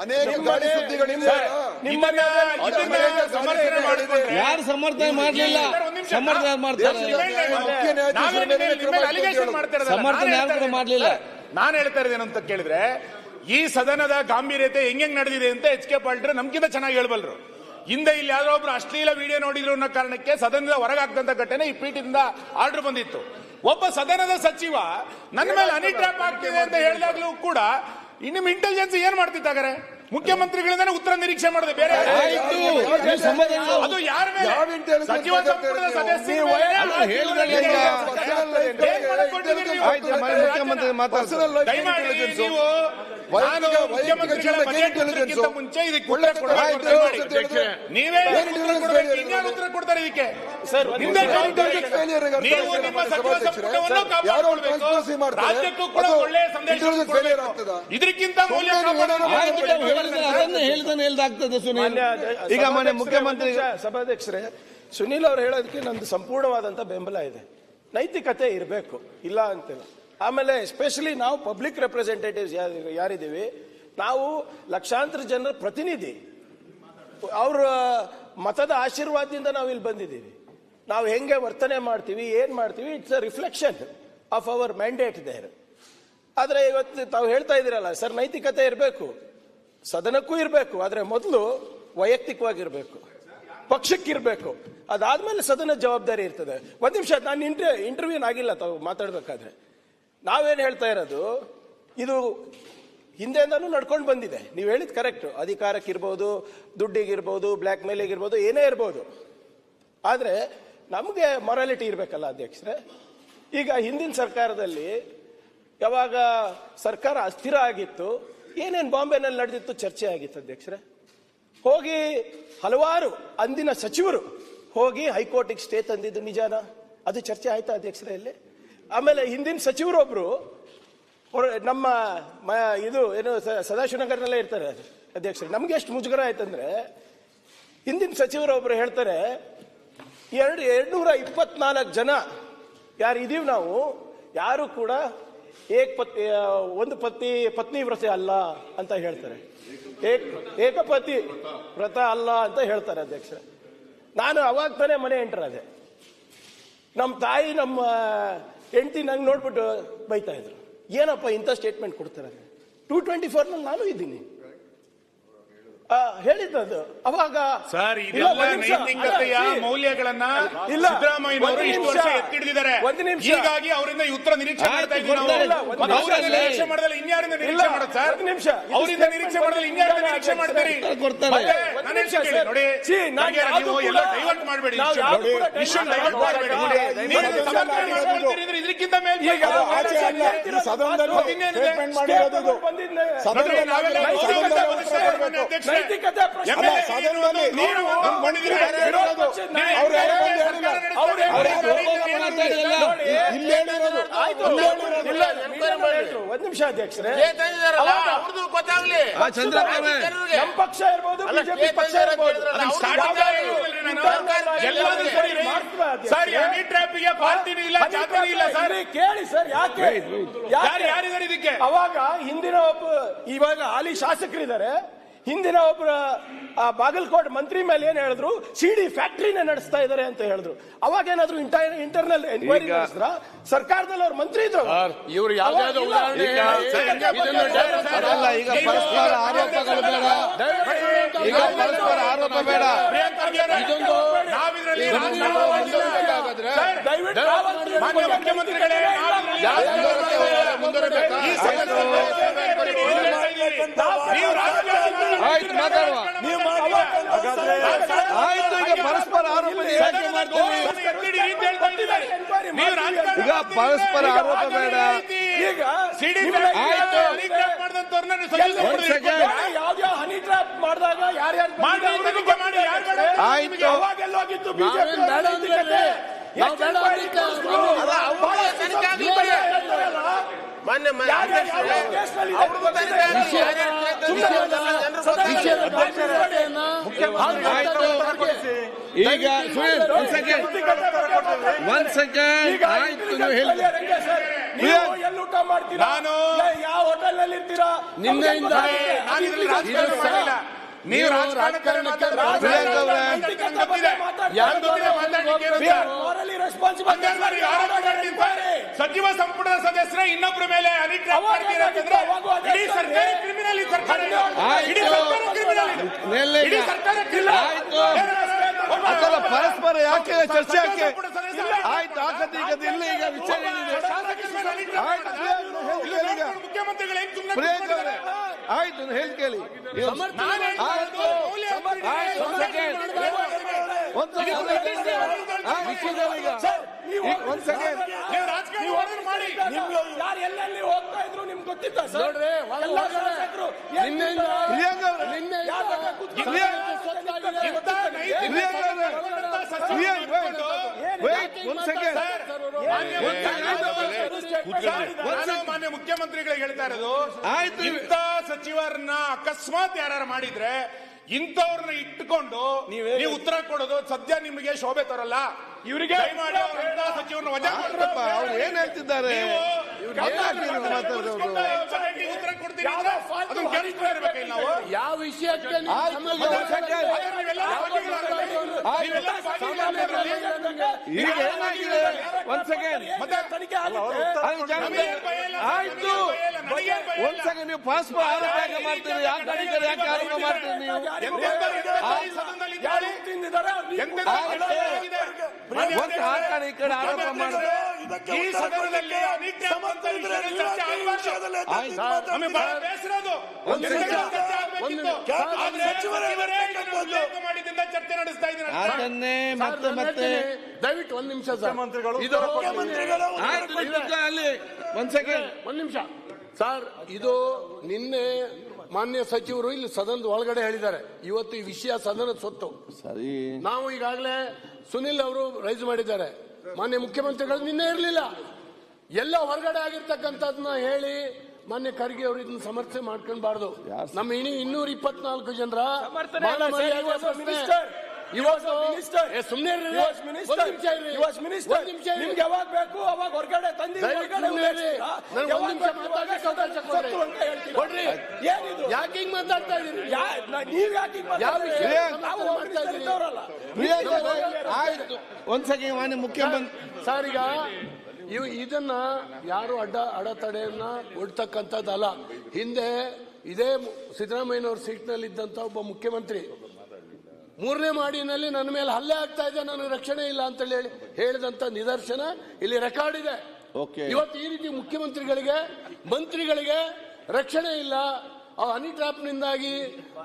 ಅನೇಕ ನಿಮ್ಮನೆ- ಗಾಳಿ ಸುದ್ದಿಗಳಿಂದ. ನಿಮ್ಮನ್ನ ಇದನ್ನ ಸಮರ್ಥನೆ ಯಾರು ಸಮರ್ಥನೆ ಮಾಡಲಿಲ್ಲ? ಸಮರ್ಥನೆ ಮಾಡ್ತಾರೆ? ಮುಖ್ಯ ನ್ಯಾಯಾಧೀಶರ ಮೇಲೆ ಕ್ರಮ. ಸಮರ್ಥನೆ ಯಾರು ಕೂಡ ಮಾಡ್ಲಿಲ್ಲ. ನಾನು ಹೇಳ್ತಾ ಇದ್ದೇನೆ ಅಂತ ಕೇಳಿದ್ರೆ ಈ ಸದನದ ಗಾಂಭೀರ್ಯತೆ ಹೆಂಗ್ ಹೆಂಗ್ ನಡೆದಿದೆ ಅಂತ ಎಚ್ ಕೆ ಪಾಲ್ಟ್ರೆ ನಮ್ಗಿಂತ ಚೆನ್ನಾಗಿ ಹೇಳ್ಬಲ್ರು. ಹಿಂದೆ ಇಲ್ಲಿ ಯಾರೋ ಒಬ್ರು ಅಶ್ಲೀಲ ವಿಡಿಯೋ ನೋಡಿದ್ರು ಅನ್ನೋ ಕಾರಣಕ್ಕೆ ಸದನದ ಹೊರಗಾಗ್ದಂತ ಘಟನೆ ಈ ಪೀಠದಿಂದ ಆರ್ಡರ್ ಬಂದಿತ್ತು. ಒಬ್ಬ ಸದನದ ಸಚಿವ ನನ್ನ ಮೇಲೆ ಅನಿಟ್ರಾಪ್ ಟ್ರ್ಯಾಪ್ ಆಗ್ತಿದೆ ಅಂತ ಹೇಳಿದಾಗ್ಲೂ ಕೂಡ ನಿಮ್ ಇಂಟೆಲಿಜೆನ್ಸ್ ಏನ್ ಮಾಡ್ತಿದ್ದಾಗಾರೆ ಮುಖ್ಯಮಂತ್ರಿಗಳಿಂದ ಉತ್ತರ ನಿರೀಕ್ಷೆ ಮಾಡಿದೆ ಬೇರೆ ಅದು ಯಾರ ಮೇಲೆ? ಸಚಿವ ಸಂಪುಟದ ಸದಸ್ಯ ಸದಸ್ಯರ ಮೇಲೆ ದಯಮಾಡಿ ನೀವು ಮುಂಚೆ ಇದಕ್ಕೆ ನೀವೇ ಉತ್ತರ intelligence ಕೊಡ್ಬೇಕು, ಇನ್ಯಾರು ಉತ್ತರ ಕೊಡ್ತಾರೆ ಇದಕ್ಕೆ. ನೀವು ನಿಮ್ಮ ಸಚಿವ. ಸಂಪುಟವನ್ನು. ರಾಜ್ಯಕ್ಕೂ ಕೂಡ ಒಳ್ಳೆಯ ಸಂದೇಶ ಇದಕ್ಕಿಂತ ಮೌಲ್ಯ ಹೇಳ್ತಾನೆ ಹೇಳ್ದಾಗ್ತದೆ ಸುನೀಲ್. ಈಗ ಮನೆ ಮುಖ್ಯಮಂತ್ರಿ ಸಭಾಧ್ಯಕ್ಷರೇ ಸುನೀಲ್ ಅವರು ಹೇಳೋದಕ್ಕೆ ನಂದು ಸಂಪೂರ್ಣವಾದಂತ ಬೆಂಬಲ ಇದೆ. ನೈತಿಕತೆ ಇರಬೇಕು. ಇಲ್ಲ ಅಂತಿಲ್ಲ. ಆಮೇಲೆ ಎಸ್ಪೆಷಲಿ ನಾವು ಪಬ್ಲಿಕ್ ರೆಪ್ರೆಸೆಂಟೇಟಿವ್ಸ್ ಯಾರಿದ್ದೀವಿ, ನಾವು ಲಕ್ಷಾಂತರ ಜನರ ಪ್ರತಿನಿಧಿ. ಅವರ ಮತದ ಆಶೀರ್ವಾದದಿಂದ ನಾವು ಇಲ್ಲಿ ಬಂದಿದ್ದೀವಿ. ನಾವು ಹೆಂಗೆ ವರ್ತನೆ ಮಾಡ್ತೀವಿ, ಏನು ಮಾಡ್ತೀವಿ it's a reflection of our mandate there ಆದರೆ ಇವತ್ತು ತಾವು ಹೇಳ್ತಾ ಇದ್ದೀರಲ್ಲ, ಸರ್ ನೈತಿಕತೆ ಇರಬೇಕು, ಸದನಕ್ಕೂ ಇರಬೇಕು, ಆದರೆ ಮೊದಲು ವೈಯಕ್ತಿಕವಾಗಿರಬೇಕು, ಪಕ್ಷಕ್ಕಿರಬೇಕು. ಅದಾದ್ಮೇಲೆ ಸದನ ಜವಾಬ್ದಾರಿ ಇರ್ತದೆ. ಒಂದು ನಿಮಿಷ, ನಾನು ಇಂಟರ್ ಇಂಟರ್ವ್ಯೂನ್ ಆಗಿಲ್ಲ ತಾವು ಮಾತಾಡ್ಬೇಕಾದ್ರೆ. ನಾವೇನ್ ಹೇಳ್ತಾ ಇರೋದು? ಇದು ಹಿಂದೆಯಿಂದನೂ ನಡ್ಕೊಂಡು ಬಂದಿದೆ. ನೀವು ಹೇಳಿದ್ ಕರೆಕ್ಟ್. ಅಧಿಕಾರಕ್ಕಿರ್ಬೋದು, ದುಡ್ಡಿಗಿರ್ಬೋದು, ಬ್ಲ್ಯಾಕ್ ಮೇಲಿಗಿರ್ಬೋದು, ಏನೇ ಇರ್ಬೋದು. ಆದರೆ ನಮಗೆ ಮೊರಾಲಿಟಿ ಇರಬೇಕಲ್ಲ ಅಧ್ಯಕ್ಷರೇ. ಈಗ ಹಿಂದಿನ ಸರ್ಕಾರದಲ್ಲಿ ಯಾವಾಗ ಸರ್ಕಾರ ಅಸ್ಥಿರ ಆಗಿತ್ತು, ಏನೇನು ಬಾಂಬೆನಲ್ಲಿ ನಡೆದಿತ್ತು ಚರ್ಚೆ ಆಗಿತ್ತು ಅಧ್ಯಕ್ಷರೇ. ಹೋಗಿ ಹಲವಾರು ಅಂದಿನ ಸಚಿವರು ಹೋಗಿ ಹೈಕೋರ್ಟಿಗೆ ಸ್ಟೇ ತಂದಿದ್ದು ನಿಜಾನ? ಅದು ಚರ್ಚೆ ಆಯ್ತಾ ಅಧ್ಯಕ್ಷರೇ ಇಲ್ಲಿ? ಆಮೇಲೆ ಹಿಂದಿನ ಸಚಿವರೊಬ್ರು, ಹೊರ- ನಮ್ಮ ಇದು ಏನು ಸದಾಶಿವನಗರ್ನಲ್ಲೇ ಇರ್ತಾರೆ ಅಧ್ಯಕ್ಷರು. ನಮ್ಗೆ ಎಷ್ಟು ಮುಜುಗರ ಆಯ್ತಂದ್ರೆ, ಹಿಂದಿನ ಸಚಿವರೊಬ್ರು ಹೇಳ್ತಾರೆ, ಎರಡು, ಎರಡ್ನೂರ ಇಪ್ಪತ್ನಾಲ್ಕು ಜನ ಯಾರು ಇದೀವಿ ನಾವು, ಯಾರು ಕೂಡ ಏಕ್ ಪತ್ನಿ ಒಂದು ಪತ್ನಿ ಪತ್ನಿ ವ್ರತ ಅಲ್ಲ ಅಂತ ಹೇಳ್ತಾರೆ. ಏಕ್, ಏಕಪತಿ ವ್ರತ ಅಲ್ಲ ಅಂತ ಹೇಳ್ತಾರೆ ಅಧ್ಯಕ್ಷ ನಾನು ಅವಾಗ ತಾನೇ ಮನೆ ಎಂಟ್ರ ಅದೇ ನಮ್ಮ ತಾಯಿ ನಮ್ಮ ಹೆಂಡತಿ ನಂಗೆ ನೋಡ್ಬಿಟ್ಟು ಬೈತಾ ಇದ್ರು. ಏನಪ್ಪ ಇಂಥ ಸ್ಟೇಟ್ಮೆಂಟ್ ಕೊಡ್ತಾರೆ? ಟೂ ಟ್ವೆಂಟಿ ಫೋರ್ನಲ್ಲಿ ನಾನು ಇದ್ದೀನಿ. ಹೇಳಿದ್ದದು. ಅವಾಗ ಸರ್ ಇದೆಲ್ಲ ನೈತಿಕತೆಯ ಮೌಲ್ಯಗಳನ್ನ ಇಲ್ಲ, ಸಿದ್ದರಾಮಯ್ಯನವರು ಒಂದು ಇಷ್ಟು ನಿಮಿಷ. ವರ್ಷ ಎತ್ತಿಡಿದಿದ್ದಾರೆ. ಒಂದು ನಿಮಿಷ. ಹೀಗಾಗಿ ಅವರಿಂದ ಈ ಉತ್ತರ ನಿರೀಕ್ಷೆ ಮಾಡ್ತಾ ಇದ್ದೀವಿ. ನಾವು. ನಿರೀಕ್ಷೆ ಇನ್ಯಾರಿಂದ ಇಲ್ಲ, ನಿರೀಕ್ಷೆ ಮಾಡೋದು ಸರ್? ನಿಮಿಷ. ಅವರಿಂದ ನಿರೀಕ್ಷೆ ಮಾಡಿದ್ರೆ ಇನ್ಯಾರಿಂದ ನಿರೀಕ್ಷೆ ಮಾಡ್ತೀರಿ. ನೋಡಿ ನನಗೆ ನೀವು ಎಲ್ಲ ಡೈವರ್ಟ್ ಮಾಡಬೇಡಿ. ಡೈವರ್ಟ್ ಮಾಡಬೇಡಿ. ಇದಕ್ಕಿಂತ ಮೇಲೆ ಈಗ ಸದನದಲ್ಲಿ. ಬಂದಿದ್ದೆ. ನಾವೆಲ್ಲ ನೈತಿಕತೆ ಒಂದು ನಿಮಿಷ ಅಧ್ಯಕ್ಷರೇ. ಗೊತ್ತಾಗ್ಲಿ ಆ ಚಂದ್ರಪ್ಪನೇ ನಮ್ಮ ಪಕ್ಷ ಇರ್ಬೋದು ಬಿಜೆಪಿ ಪಕ್ಷ ಇರ್ಬೋದು. ಸರಿ ಹನಿ ಟ್ರಾಪಿಗೆ ಪಾರ್ಟಿನೂ ಇಲ್ಲ ಜಾತಿನೂ ಇಲ್ಲ ಸರ್. ಕೇಳಿ ಸರ್ ಯಾಕೆ? ಯಾರು ಯಾರಿದ್ದಾರೆ ಇದಕ್ಕೆ? ಅವಾಗ ಹಿಂದಿನ ಒಬ್ಬ ಇವಾಗ ಹಾಲಿ ಶಾಸಕರಿದ್ದಾರೆ. ಹಿಂದಿನ ಒಬ್ಬರ ಆ ಬಾಗಲಕೋಟ್ ಮಂತ್ರಿ ಮೇಲೆ ಏನ್ ಹೇಳಿದ್ರು? ಸಿಡಿ ಫ್ಯಾಕ್ಟ್ರಿನೇ ನಡೆಸ್ತಾ ಇದ್ದಾರೆ ಅಂತ ಹೇಳಿದ್ರು. ಅವಾಗ ಏನಾದ್ರು ಇಂಟರ್ನಲ್ ಎನ್ಕ್ವೈರಿ ನಡೆಸಿದ್ರ? ಸರ್ಕಾರದಲ್ಲಿ ಅವ್ರ ಮಂತ್ರಿ ಇದ್ರು ಇವ್ರು ಯಾವ್ದಾದ್ರು ಈಗ ಪರಸ್ಪರ ಆರೋಪಗಳು ಬೇಡ. ಈಗ ಪರಸ್ಪರ ಆರೋಪ ಬೇಡ. ಇದೊಂದು ನಾವಿದ್ರಲ್ಲಿ ದಯವಿಟ್ಟು ಮಾನ್ಯ ಮುಖ್ಯಮಂತ್ರಿಗಳೇ ನಾವಿದ್ರಲ್ಲಿ ಈ ಸದನದಲ್ಲಿ ನೀವು ರಾಜಕಾರಣ ಆಯ್ತು ಮಾತಾಡುವ ಆಯ್ತು ಈಗ ಪರಸ್ಪರ ಆರೋಪ ಯಾಕೆ ಮಾಡ್ತೀವಿ ನೀವು ರಾಜಕಾರಣ ಈಗ ಪರಸ್ಪರ ಆರೋಪ ಬೇಡ. ಈಗ ಹನಿ ಟ್ರಾಪ್ ಮಾಡಿದಾಗ ಯಾರ್ಯಾರು ಆಯ್ತು ಅವಾಗೆಲ್ಲೋಗಿತ್ತು ಬಿಜೆಪಿ ಬೇಡ ಅಂದ್ರೇನೆ. ನಾವು ಬೇಡ ಅಂದಿದ್ದು ಅಲ್ಲ, ಅವ್ರು ತನಿಖೆ ಆಗಿದ್ದಾರೆ. ಮೊನ್ನೆ ಮ- ಅಧ್ಯಕ್ಷರೇ, ಅವ್ರಿಗೂ ತನಿಖೆ ಆಗಿಲ್ಲ. ಯಾರ್ಯಾರು ಜನರು ಗೊತ್ತಿಲ್ಲ. ಆಯ್ತು ಈಗ ಒಂದ್ ಸೆಕೆಂಡ್ ಆಯ್ತು ನೀವು ಎಲ್ಲಿ ಊಟ ಮಾಡ್ತೀರಾ? ನಾನು- ಯಾ- ಯಾವ ಹೋಟೆಲ್ನಲ್ಲಿ ಇರ್ತೀರಾ ಮಾಡಿಲ್ಲ. ನೀವು ರಾಜಕಾರಣಕ್ಕೆ ರಾಜಕಾರಣಕ್ಕೆ ಸಚಿವ ಸಂಪುಟದ ಸದಸ್ಯರ ಇನ್ನೊಬ್ಬರ ಮೇಲೆ ಅನಿಟ್ ಮಾಡ್ತೀರಾ ಅಂತಂದ್ರೆ ಇಡೀ ಸರ್ಕಾರ ಕ್ರಿಮಿನಲ್ ಸರ್ಕಾರ ಪರಸ್ಪರ ಯಾಕೆ ಚರ್ಚೆ ಯಾಕೆ ಆಯ್ತು. ಆಗತ್ತೆ ಈಗ ಇಲ್ಲಿ. ಈಗ ವಿಚಾರ ಆಯ್ತು ಹೇಳಿ ಕೇಳಿ. ಒಂದ್ ಸೆಕೆಂಡ್. ಯಾರು ಎಲ್ಲೆಲ್ಲಿ ಹೋಗ್ತಾ ಇದ್ರು ನಿಮ್ಗೆ ಗೊತ್ತಿತ್ತ ಸರ್ ಮಾನ್ಯ ಮಾನ್ಯ ಮುಖ್ಯಮಂತ್ರಿಗಳಿಗೆ ಹೇಳ್ತಾ ಇರೋದು ಆಯ್ತು. ಇಂಥ ಸಚಿವರನ್ನ ಅಕಸ್ಮಾತ್ ಯಾರು ಮಾಡಿದ್ರೆ ಇಂಥವ್ರನ್ನ ಇಟ್ಟುಕೊಂಡು ನೀವು ಉತ್ತರ ಕೊಡೋದು ಸದ್ಯ ನಿಮಗೆ ಶೋಭೆ ತರಲ್ಲ. ಇವರಿಗೆ ಸಚಿವರನ್ನ ವಜಾ ಏನ್ ಹೇಳ್ತಿದ್ದಾರೆ? ಉತ್ತರ ಕೊಡ್ತೀರಿ ಅಂದ್ರೆ ಅದನ್ನ ಕೇಳಿಸ್ತಾ ಇರ್ಬೇಕು ಇಲ್ಲಿ ನಾವು ಯಾವ ವಿಷಯಕ್ಕೆ ಈಗ ಏನಾಗಿದೆ? ಒಂದ್ ಸೆಕೆಂಡ್ ಮತ್ತೆ ತನಿಖೆ ಆಯ್ತು. ನಮಗೇನ್ ಭಯ ಇಲ್ಲ, ನಮಗೇನ್ ಭಯ ಒಂದ್ ಇಲ್ಲ. ಸೆಕೆಂಡ್ ನೀವು ಪಾಸ್ಪೋರ್ಟ್ ಆರೋಪ ಯಾಕೆ ಮಾಡ್ತೀರಿ? ಯಾಕೆ ಕಡಿತಾರೆ ಯಾಕೆ ಆರೋಪ ಮಾಡ್ತೀರಿ ನೀವು? ಒಂದು ಆ ಕಡೆ ಈ ಕಡೆ ಆರೋಪ ಮಾಡಿದ್ರೆ ಈ ಸದನದಲ್ಲಿ ಅನಿತ್ಯ ಚರ್ಚೆ ನಡೆಸ್ತಾ ಇದ್ದೀನಿ. ಅದನ್ನೇ ಮತ್ತೆ ಮತ್ತೆ. ದಯವಿಟ್ಟು ಒಂದ್ ನಿಮಿಷ ಸರ್. ಇದು ಆಯ್ತು ನಿಮ್ಗೆ ಅಲ್ಲಿ. ಒಂದ್ ಸೆಕೆಂಡ್. ಒಂದ್ ನಿಮಿಷ. ಸರ್ ಇದು ನಿನ್ನೆ ಮಾನ್ಯ ಸಚಿವರು ಇಲ್ಲಿ ಸದನದ ಒಳಗಡೆ ಹೇಳಿದ್ದಾರೆ. ಇವತ್ತು ಈ ವಿಷಯ ಸದನದ ಸೊತ್ತು. ಸರಿ. ನಾವು ಈಗಾಗಲೇ ಸುನಿಲ್ ಅವರು ರೈಸ್ ಮಾಡಿದ್ದಾರೆ. ಮಾನ್ಯ ಮುಖ್ಯಮಂತ್ರಿಗಳು ನಿನ್ನೆ ಇರಲಿಲ್ಲ. ಎಲ್ಲ ಹೊರಗಡೆ ಆಗಿರ್ತಕ್ಕಂಥದ್ನ ಹೇಳಿ ಮಾನ್ಯ ಖರ್ಗೆ ಅವರು ಇದನ್ನ ಸಮರ್ಥನೆ ಮಾಡ್ಕೊಳ್ಬಾರ್ದು. ನಮ್ಮ ಇನಿ ಇನ್ನೂರ ಇಪ್ಪತ್ನಾಲ್ಕು ಜನರ ಸಮರ್ಥನೆ ಮಿನಿಸ್ಟರ್ ಸುಮ್ಮನೆ. ಇವತ್ತು. ಒಂದ್ ನಿಮಿಷ ಇರ್ರಿ. ನಿಮ್ಗೆ ಯಾವಾಗ ಬೇಕು ಅವಾಗ ಹೊರಗಡೆ ತಂದಿ ಕೊಡ್ರಿ. ಏನಿದು? ಯಾಕೆ ಹಿಂಗ್ ಮಾತಾಡ್ತಾ ಇದೀರಿ ನೀವ್ ಯಾಕೆ? ನಾವು. ಪ್ರಿಯಾಂಕ ಅವರೇ, ಆಯ್ತು. ಒಂದ್ ಮಾನ್ಯ ಮುಖ್ಯಮಂತ್ರಿ ಸರ್ ಈಗ ಇವು ಇದನ್ನ ಯಾರು ಅಡ್ಡ ಅಡೆತಡೆಯನ್ನ ಒಡ್ತಕ್ಕಂಥದ್ದಲ್ಲ ಹಿಂದೆ ಇದೇ ಸಿದ್ದರಾಮಯ್ಯನವ್ರ ಸೀಟ್ನಲ್ಲಿ ಇದ್ದಂತ ಒಬ್ಬ ಮುಖ್ಯಮಂತ್ರಿ. ಮೂರನೇ ಮಾಡಿನಲ್ಲಿ ನನ್ನ ಮೇಲೆ ಹಲ್ಲೆ ಆಗ್ತಾ ಇದೆ ನನಗೆ ರಕ್ಷಣೆ ಇಲ್ಲ ಅಂತ ಹೇಳಿ ಹೇಳಿದಂತ ನಿದರ್ಶನ ಇಲ್ಲಿ ರೆಕಾರ್ಡ್ ಇದೆ. ಇವತ್ತು ಈ ರೀತಿ ಮುಖ್ಯಮಂತ್ರಿಗಳಿಗೆ ಮಂತ್ರಿಗಳಿಗೆ ರಕ್ಷಣೆ ಇಲ್ಲ. ಆ ಹನಿ ಟ್ರಾಪ್ನಿಂದಾಗಿ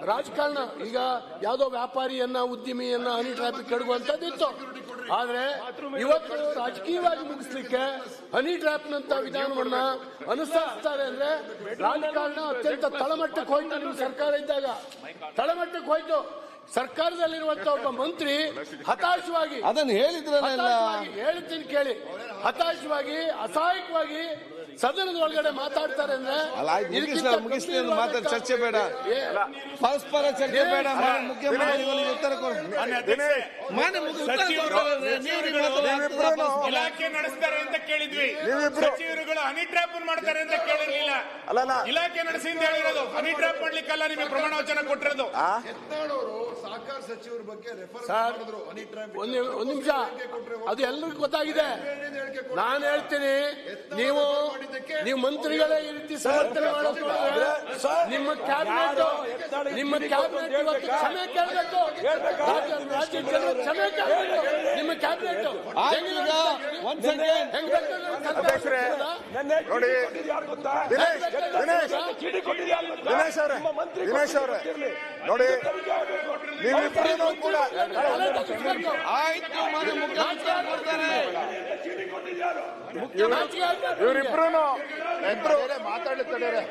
ರಾಜಕಾರಣ ಈಗ ಯಾವುದೋ ವ್ಯಾಪಾರಿಯನ್ನ ಉದ್ಯಮಿಯನ್ನ ಹನಿ ಟ್ರಾಪಿಗೆ ಕೆಡಗುವಂತದ್ದಿತ್ತು ಆದ್ರೆ ಇವತ್ತು ರಾಜಕೀಯವಾಗಿ ಮುಗಿಸ್ಲಿಕ್ಕೆ ಹನಿ ಟ್ರಾಪ್ನಂತ ವಿಧಾನವನ್ನ ಅನುಸರಿಸ್ತಾರೆ ಅಂದ್ರೆ ರಾಜಕಾರಣ ಅತ್ಯಂತ ತಳಮಟ್ಟಕ್ಕೆ ಹೋಯ್ತು ನಿಮ್ಮ ಸರ್ಕಾರ ಇದ್ದಾಗ. ತಳಮಟ್ಟಕ್ಕೆ ಹೋಯ್ತು. ಸರ್ಕಾರದಲ್ಲಿರುವಂತ ಒಬ್ಬ ಮಂತ್ರಿ ಹತಾಶವಾಗಿ ಅದನ್ನು ಹೇಳಿದ್ರಲ್ಲ ಹತಾಶವಾಗಿ ಹೇಳ್ತೀನಿ ಕೇಳಿ. ಹತಾಶವಾಗಿ ಅಸಹಾಯಕವಾಗಿ ಸದನದ ಒಳಗಡೆ ಮಾತಾಡ್ತಾರೆ ಅಂದ್ರೆ ಅಲ್ಲ ಆಯ್ತು ಮುಗಿಸ್ಲ ಇದಕ್ಕಿಂತ ಮುಗಿಸ್ಲಿ ಗಂಭೀರವಾದ ಮಾತಾಡಿ ಚರ್ಚೆ ಬೇಡ. ಪರಸ್ಪರ ಚರ್ಚೆ ಬೇಡ ಮಾನ್ಯ ಮುಖ್ಯಮಂತ್ರಿಗಳಿಗೆ ಉತ್ತರ ಕೊಡಿ ಮಾನ್ಯ ಸಚಿವರು-. ಇಲಾಖೆ ನಡೆಸ್ತಾರೆ ಅಂತ ಕೇಳಿದ್ವಿ. ನೀವಿಬ್ರು- ಸಚಿವರುಗಳು ಹನಿ ಟ್ರಾಪ್ ಮಾಡ್ತಾರೆ ಅಂತ ಕೇಳಿರ್ಲಿಲ್ಲ. ಅಲ್ಲಲ್ಲ. ಇಲಾಖೆ ನಡೆಸಿ ಅಂತ ಹೇಳಿರೋದು. ಹನಿ ಟ್ರಾಪ್ ಮಾಡ್ಲಿಕ್ಕಲ್ಲ ನಿಮಗೆ ಪ್ರಮಾಣ ವಚನ ಕೊಟ್ಟಿರೋದು ಸರ್ ಒಂದ್ ನಿಮ್- ಒಂದು ನಿಮಿಷ. ಅದು ಎಲ್ರಿಗೂ ಗೊತ್ತಾಗಿದೆ. ನಾನು ಹೇಳ್ತೀನಿ ನೀವು ನೀವು ಮಂತ್ರಿಗಳೇ ಈ ರೀತಿ ಸಮರ್ಥನೆ ಮಾಡೋದು ನಿಮ್ಮ ಕ್ಯಾಬಿನೆಟ್ ನಿಮ್ಮ ಕ್ಯಾಬಿನೆಟ್ ಇವತ್ತು ಕ್ಷಮೆ ಕೇಳಬೇಕು. ರಾಜ್ಯ ಜನರು ಕ್ಷಮೆ ಕೇಳಬೇಕು. ನಿಮ್ಮ ಕ್ಯಾಬಿನೆಟ್ ನೋಡಿ ಗೊತ್ತಾ? ದಿನೇಶ್ ದಿನೇಶ್ ಅವರೇ ದಿನೇಶ್ ಅವರೇ ನೋಡಿ ನೀವಿಬ್ಬರೂ ಕೂಡ ಆಯ್ತು ಮುಖ್ಯಮಂತ್ರಿ ಕೊಡ್ತಾರೆ ಇವರಿಬ್ರು ಇಬ್ರು ಮಾತಾಡ್ಲಿ ತಡೀರಿ.